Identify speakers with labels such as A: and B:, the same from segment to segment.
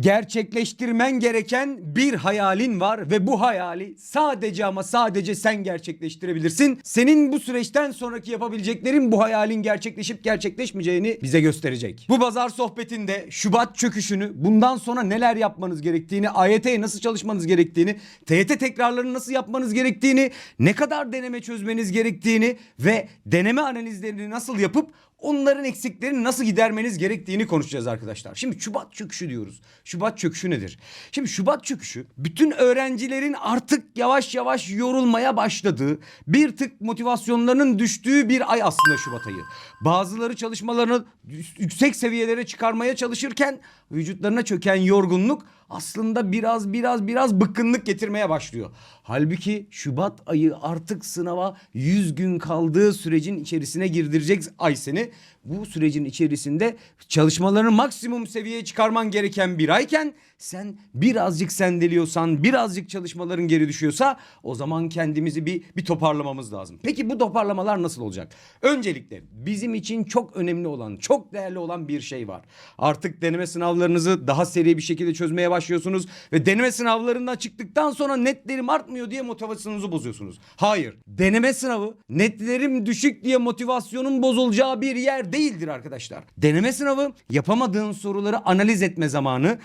A: Gerçekleştirmen gereken bir hayalin var ve bu hayali sadece ama sadece sen gerçekleştirebilirsin. Senin bu süreçten sonraki yapabileceklerin bu hayalin gerçekleşip gerçekleşmeyeceğini bize gösterecek. Bu pazar sohbetinde Şubat çöküşünü, bundan sonra neler yapmanız gerektiğini, AYT'ye nasıl çalışmanız gerektiğini, TYT tekrarlarını nasıl yapmanız gerektiğini, ne kadar deneme çözmeniz gerektiğini ve deneme analizlerini nasıl yapıp onların eksiklerini nasıl gidermeniz gerektiğini konuşacağız arkadaşlar. Şimdi Şubat çöküşü diyoruz. Şubat çöküşü nedir? Şimdi Şubat çöküşü bütün öğrencilerin artık yavaş yavaş yorulmaya başladığı, bir tık motivasyonlarının düştüğü bir ay aslında Şubat ayı. Bazıları çalışmalarını yüksek seviyelere çıkarmaya çalışırken vücutlarına çöken yorgunluk aslında biraz biraz biraz bıkkınlık getirmeye başlıyor. Halbuki Şubat ayı artık sınava 100 gün kaldığı sürecin içerisine girdirecek ay seni. Bu sürecin içerisinde çalışmalarını maksimum seviyeye çıkarman gereken bir ayken sen birazcık sendeliyorsan, birazcık çalışmaların geri düşüyorsa o zaman kendimizi bir bir toparlamamız lazım. Peki bu toparlamalar nasıl olacak? Öncelikle bizim için çok önemli olan, çok değerli olan bir şey var. Artık deneme sınavlarınızı daha seri bir şekilde çözmeye başlıyorsunuz ve deneme sınavlarından çıktıktan sonra netlerim artmıyor diye motivasyonunuzu bozuyorsunuz. Hayır. Deneme sınavı netlerim düşük diye motivasyonun bozulacağı bir yer değildir arkadaşlar. Deneme sınavı yapamadığın soruları analiz etme zamanı,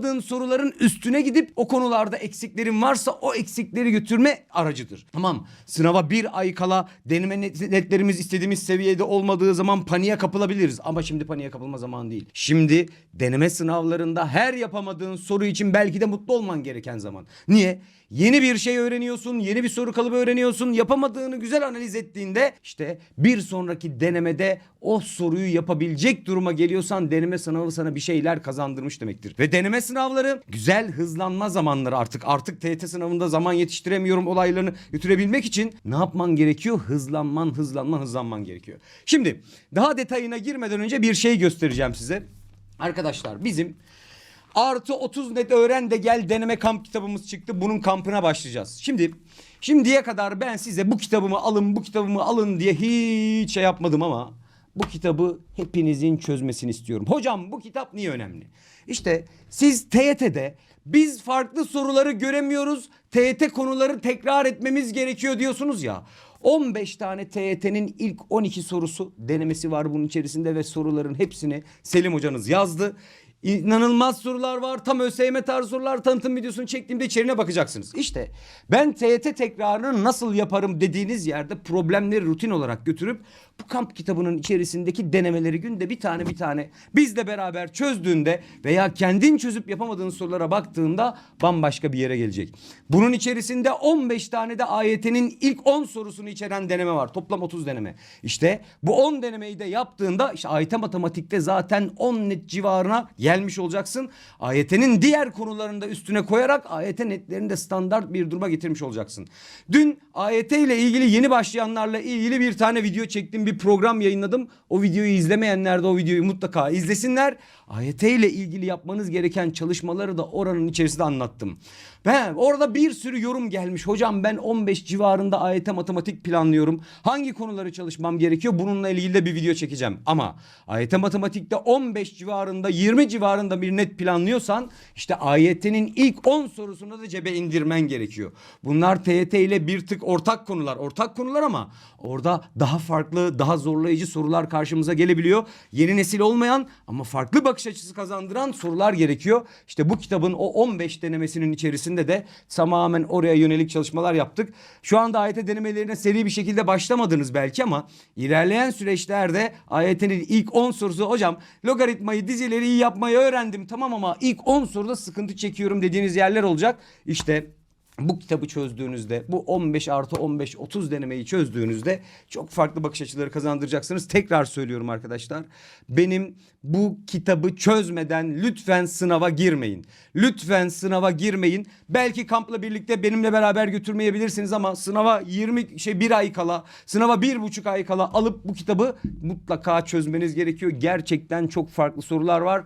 A: yapamadığın soruların üstüne gidip o konularda eksiklerin varsa o eksikleri götürme aracıdır. Tamam. Sınava bir ay kala deneme net- netlerimiz istediğimiz seviyede olmadığı zaman paniğe kapılabiliriz. Ama şimdi paniğe kapılma zamanı değil. Şimdi deneme sınavlarında her yapamadığın soru için belki de mutlu olman gereken zaman. Niye? Yeni bir şey öğreniyorsun, yeni bir soru kalıbı öğreniyorsun. Yapamadığını güzel analiz ettiğinde işte bir sonraki denemede o soruyu yapabilecek duruma geliyorsan deneme sınavı sana bir şeyler kazandırmış demektir. Ve deneme sınavları güzel hızlanma zamanları artık. Artık TYT sınavında zaman yetiştiremiyorum olaylarını götürebilmek için ne yapman gerekiyor? Hızlanman, hızlanman, hızlanman gerekiyor. Şimdi daha detayına girmeden önce bir şey göstereceğim size. Arkadaşlar bizim Artı 30 net öğren de gel deneme kamp kitabımız çıktı. Bunun kampına başlayacağız. Şimdi şimdiye kadar ben size bu kitabımı alın bu kitabımı alın diye hiç şey yapmadım ama bu kitabı hepinizin çözmesini istiyorum. Hocam bu kitap niye önemli? İşte siz TYT'de biz farklı soruları göremiyoruz. TYT konuları tekrar etmemiz gerekiyor diyorsunuz ya. 15 tane TYT'nin ilk 12 sorusu denemesi var bunun içerisinde ve soruların hepsini Selim hocanız yazdı. İnanılmaz sorular var. Tam ÖSYM tarzı sorular tanıtım videosunu çektiğimde içeriğine bakacaksınız. İşte ben TYT tekrarını nasıl yaparım dediğiniz yerde problemleri rutin olarak götürüp bu kamp kitabının içerisindeki denemeleri günde bir tane bir tane bizle beraber çözdüğünde veya kendin çözüp yapamadığın sorulara baktığında bambaşka bir yere gelecek. Bunun içerisinde 15 tane de AYT'nin ilk 10 sorusunu içeren deneme var. Toplam 30 deneme. İşte bu 10 denemeyi de yaptığında işte AYT matematikte zaten 10 net civarına gelmiş olacaksın. AYT'nin diğer konularında üstüne koyarak AYT netlerini de standart bir duruma getirmiş olacaksın. Dün AYT ile ilgili yeni başlayanlarla ilgili bir tane video çektim. Bir program yayınladım. O videoyu izlemeyenler de o videoyu mutlaka izlesinler. AYT ile ilgili yapmanız gereken çalışmaları da oranın içerisinde anlattım. Ben orada bir sürü yorum gelmiş. Hocam ben 15 civarında AYT matematik planlıyorum. Hangi konuları çalışmam gerekiyor? Bununla ilgili de bir video çekeceğim. Ama AYT matematikte 15 civarında 20 civarında bir net planlıyorsan işte AYT'nin ilk 10 sorusunu da cebe indirmen gerekiyor. Bunlar TYT ile bir tık ortak konular. Ortak konular ama orada daha farklı, daha zorlayıcı sorular karşımıza gelebiliyor. Yeni nesil olmayan ama farklı bakış açısı kazandıran sorular gerekiyor. İşte bu kitabın o 15 denemesinin içerisinde de tamamen oraya yönelik çalışmalar yaptık. Şu anda AYT denemelerine seri bir şekilde başlamadınız belki ama ilerleyen süreçlerde AYT'nin ilk 10 sorusu hocam logaritmayı dizileri iyi yapmayı öğrendim tamam ama ilk 10 soruda sıkıntı çekiyorum dediğiniz yerler olacak. İşte bu kitabı çözdüğünüzde bu 15 artı 15 30 denemeyi çözdüğünüzde çok farklı bakış açıları kazandıracaksınız. Tekrar söylüyorum arkadaşlar. Benim bu kitabı çözmeden lütfen sınava girmeyin. Lütfen sınava girmeyin. Belki kampla birlikte benimle beraber götürmeyebilirsiniz ama sınava 20 şey bir ay kala sınava bir buçuk ay kala alıp bu kitabı mutlaka çözmeniz gerekiyor. Gerçekten çok farklı sorular var.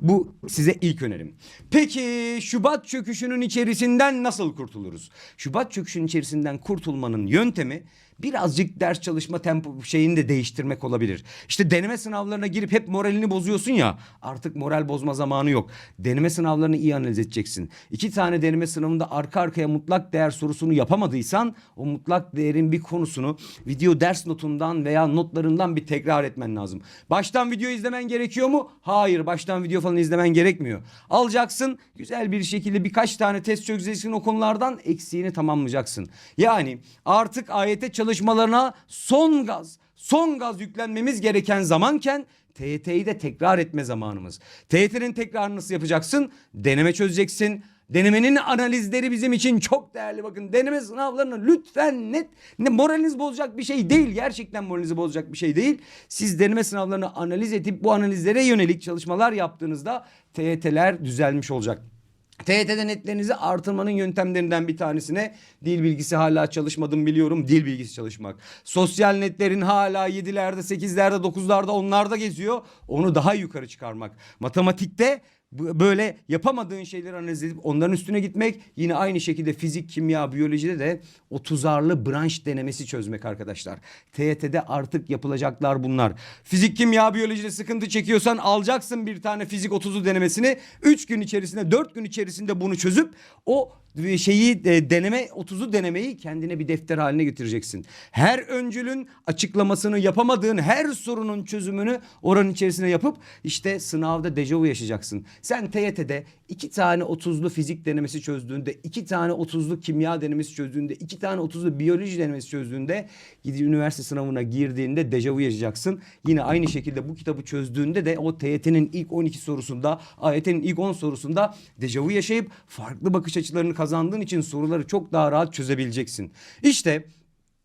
A: Bu size ilk önerim. Peki Şubat çöküşünün içerisinden nasıl kurtuluruz? Şubat çöküşünün içerisinden kurtulmanın yöntemi birazcık ders çalışma tempo şeyini de değiştirmek olabilir. İşte deneme sınavlarına girip hep moralini bozuyorsun ya artık moral bozma zamanı yok. Deneme sınavlarını iyi analiz edeceksin. İki tane deneme sınavında arka arkaya mutlak değer sorusunu yapamadıysan o mutlak değerin bir konusunu video ders notundan veya notlarından bir tekrar etmen lazım. Baştan video izlemen gerekiyor mu? Hayır baştan video falan izlemen gerekmiyor. Alacaksın güzel bir şekilde birkaç tane test çözeceksin o konulardan eksiğini tamamlayacaksın. Yani artık AYT çalışmalarına son gaz son gaz yüklenmemiz gereken zamanken TYT'yi de tekrar etme zamanımız. TYT'nin tekrarını nasıl yapacaksın? Deneme çözeceksin. Denemenin analizleri bizim için çok değerli bakın. Deneme sınavlarını lütfen net ne moraliniz bozacak bir şey değil. Gerçekten moralinizi bozacak bir şey değil. Siz deneme sınavlarını analiz edip bu analizlere yönelik çalışmalar yaptığınızda TYT'ler düzelmiş olacak. TYT'de netlerinizi artırmanın yöntemlerinden bir tanesine dil bilgisi hala çalışmadım biliyorum. Dil bilgisi çalışmak. Sosyal netlerin hala 7'lerde, 8'lerde, 9'larda onlarda geziyor. Onu daha yukarı çıkarmak. Matematikte böyle yapamadığın şeyleri analiz edip onların üstüne gitmek. Yine aynı şekilde fizik, kimya, biyolojide de 30'arlı branş denemesi çözmek arkadaşlar. TYT'de artık yapılacaklar bunlar. Fizik, kimya, biyolojide sıkıntı çekiyorsan alacaksın bir tane fizik 30'u denemesini. 3 gün içerisinde 4 gün içerisinde bunu çözüp o şeyi e, deneme 30'u denemeyi kendine bir defter haline getireceksin. Her öncülün açıklamasını yapamadığın her sorunun çözümünü oranın içerisine yapıp işte sınavda dejavu yaşayacaksın. Sen TYT'de iki tane 30'lu fizik denemesi çözdüğünde, iki tane 30'lu kimya denemesi çözdüğünde, iki tane 30'lu biyoloji denemesi çözdüğünde gidip üniversite sınavına girdiğinde dejavu yaşayacaksın. Yine aynı şekilde bu kitabı çözdüğünde de o TYT'nin ilk 12 sorusunda, AYT'nin ilk 10 sorusunda dejavu yaşayıp farklı bakış açılarını kazandığın için soruları çok daha rahat çözebileceksin. İşte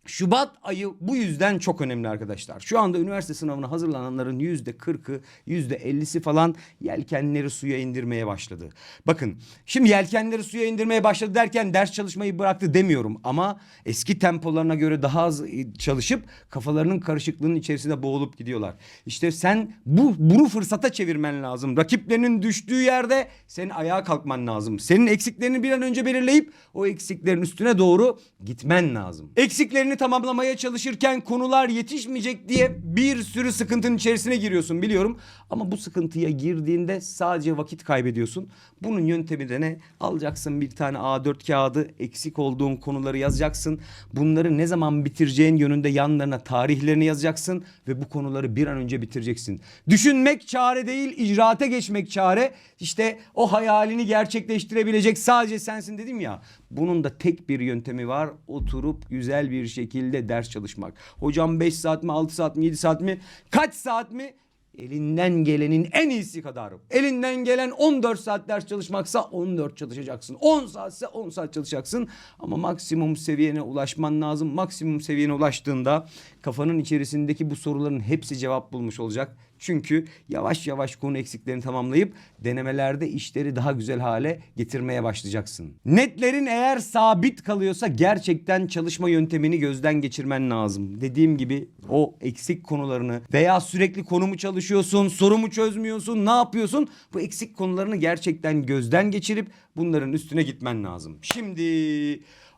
A: Şubat ayı bu yüzden çok önemli arkadaşlar. Şu anda üniversite sınavına hazırlananların yüzde kırkı, yüzde ellisi falan yelkenleri suya indirmeye başladı. Bakın şimdi yelkenleri suya indirmeye başladı derken ders çalışmayı bıraktı demiyorum. Ama eski tempolarına göre daha az e, çalışıp kafalarının karışıklığının içerisinde boğulup gidiyorlar. İşte sen bu bunu fırsata çevirmen lazım. Rakiplerinin düştüğü yerde senin ayağa kalkman lazım. Senin eksiklerini bir an önce belirleyip o eksiklerin üstüne doğru gitmen lazım. Eksiklerini tamamlamaya çalışırken konular yetişmeyecek diye bir sürü sıkıntının içerisine giriyorsun biliyorum. Ama bu sıkıntıya girdiğinde sadece vakit kaybediyorsun. Bunun yöntemi de ne? Alacaksın bir tane A4 kağıdı eksik olduğun konuları yazacaksın. Bunları ne zaman bitireceğin yönünde yanlarına tarihlerini yazacaksın ve bu konuları bir an önce bitireceksin. Düşünmek çare değil, icraate geçmek çare. İşte o hayalini gerçekleştirebilecek sadece sensin dedim ya. Bunun da tek bir yöntemi var. Oturup güzel bir şekilde ders çalışmak. Hocam 5 saat mi, 6 saat mi, 7 saat mi? Kaç saat mi? Elinden gelenin en iyisi kadar. Elinden gelen 14 saat ders çalışmaksa 14 çalışacaksın. 10 saatse 10 saat çalışacaksın. Ama maksimum seviyene ulaşman lazım. Maksimum seviyene ulaştığında kafanın içerisindeki bu soruların hepsi cevap bulmuş olacak. Çünkü yavaş yavaş konu eksiklerini tamamlayıp denemelerde işleri daha güzel hale getirmeye başlayacaksın. Netlerin eğer sabit kalıyorsa gerçekten çalışma yöntemini gözden geçirmen lazım. Dediğim gibi o eksik konularını veya sürekli konu mu çalışıyorsun, soru mu çözmüyorsun, ne yapıyorsun? Bu eksik konularını gerçekten gözden geçirip bunların üstüne gitmen lazım. Şimdi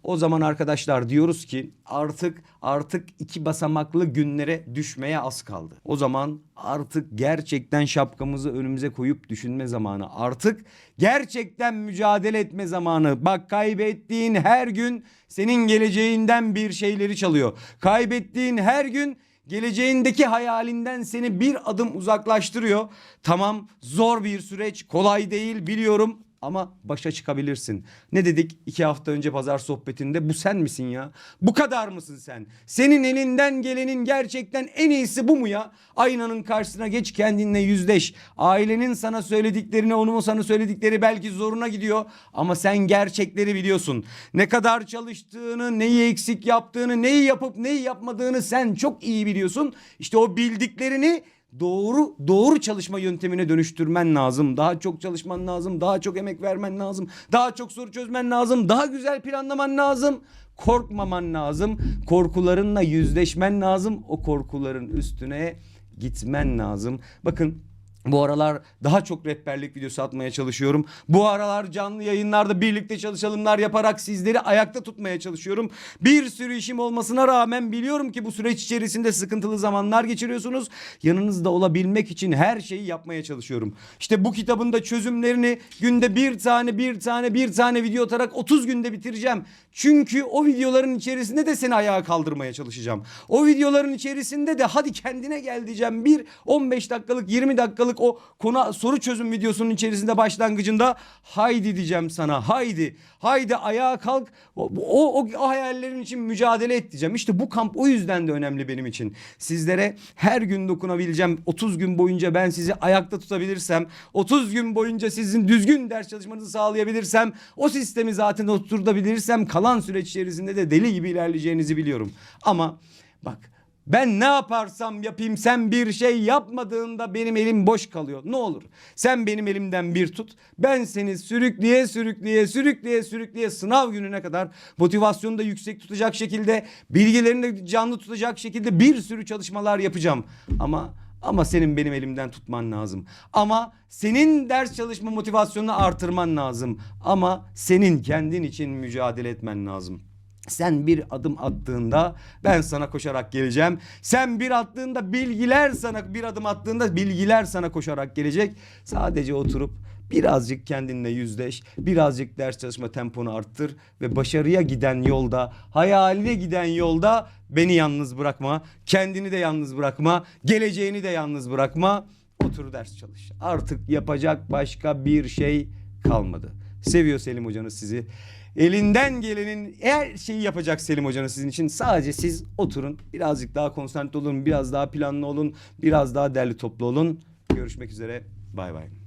A: o zaman arkadaşlar diyoruz ki artık artık iki basamaklı günlere düşmeye az kaldı. O zaman artık gerçekten şapkamızı önümüze koyup düşünme zamanı. Artık gerçekten mücadele etme zamanı. Bak kaybettiğin her gün senin geleceğinden bir şeyleri çalıyor. Kaybettiğin her gün geleceğindeki hayalinden seni bir adım uzaklaştırıyor. Tamam zor bir süreç kolay değil biliyorum ama başa çıkabilirsin. Ne dedik iki hafta önce pazar sohbetinde bu sen misin ya? Bu kadar mısın sen? Senin elinden gelenin gerçekten en iyisi bu mu ya? Aynanın karşısına geç kendinle yüzleş. Ailenin sana söylediklerini onun sana söyledikleri belki zoruna gidiyor. Ama sen gerçekleri biliyorsun. Ne kadar çalıştığını, neyi eksik yaptığını, neyi yapıp neyi yapmadığını sen çok iyi biliyorsun. İşte o bildiklerini doğru doğru çalışma yöntemine dönüştürmen lazım. Daha çok çalışman lazım, daha çok emek vermen lazım, daha çok soru çözmen lazım, daha güzel planlaman lazım. Korkmaman lazım. Korkularınla yüzleşmen lazım. O korkuların üstüne gitmen lazım. Bakın Bu aralar daha çok rehberlik videosu atmaya çalışıyorum. Bu aralar canlı yayınlarda birlikte çalışalımlar yaparak sizleri ayakta tutmaya çalışıyorum. Bir sürü işim olmasına rağmen biliyorum ki bu süreç içerisinde sıkıntılı zamanlar geçiriyorsunuz. Yanınızda olabilmek için her şeyi yapmaya çalışıyorum. İşte bu kitabın da çözümlerini günde bir tane bir tane bir tane video atarak 30 günde bitireceğim. Çünkü o videoların içerisinde de seni ayağa kaldırmaya çalışacağım. O videoların içerisinde de hadi kendine gel diyeceğim. Bir 15 dakikalık 20 dakikalık o konu soru çözüm videosunun içerisinde başlangıcında haydi diyeceğim sana haydi haydi ayağa kalk o, o, o hayallerin için mücadele et diyeceğim. İşte bu kamp o yüzden de önemli benim için. Sizlere her gün dokunabileceğim 30 gün boyunca ben sizi ayakta tutabilirsem 30 gün boyunca sizin düzgün ders çalışmanızı sağlayabilirsem o sistemi zaten oturtabilirsem kalan süreç içerisinde de deli gibi ilerleyeceğinizi biliyorum. Ama bak ben ne yaparsam yapayım sen bir şey yapmadığında benim elim boş kalıyor. Ne olur sen benim elimden bir tut. Ben seni sürükleye sürükleye sürükleye sürükleye sınav gününe kadar motivasyonu da yüksek tutacak şekilde bilgilerini de canlı tutacak şekilde bir sürü çalışmalar yapacağım. Ama ama senin benim elimden tutman lazım. Ama senin ders çalışma motivasyonunu artırman lazım. Ama senin kendin için mücadele etmen lazım. Sen bir adım attığında ben sana koşarak geleceğim. Sen bir attığında bilgiler sana bir adım attığında bilgiler sana koşarak gelecek. Sadece oturup birazcık kendinle yüzleş. Birazcık ders çalışma temponu arttır ve başarıya giden yolda, hayaline giden yolda beni yalnız bırakma. Kendini de yalnız bırakma. Geleceğini de yalnız bırakma. Otur ders çalış. Artık yapacak başka bir şey kalmadı. Seviyor Selim hocanız sizi. Elinden gelenin her şeyi yapacak Selim hocanız sizin için. Sadece siz oturun. Birazcık daha konsantre olun. Biraz daha planlı olun. Biraz daha derli toplu olun. Görüşmek üzere. Bay bay.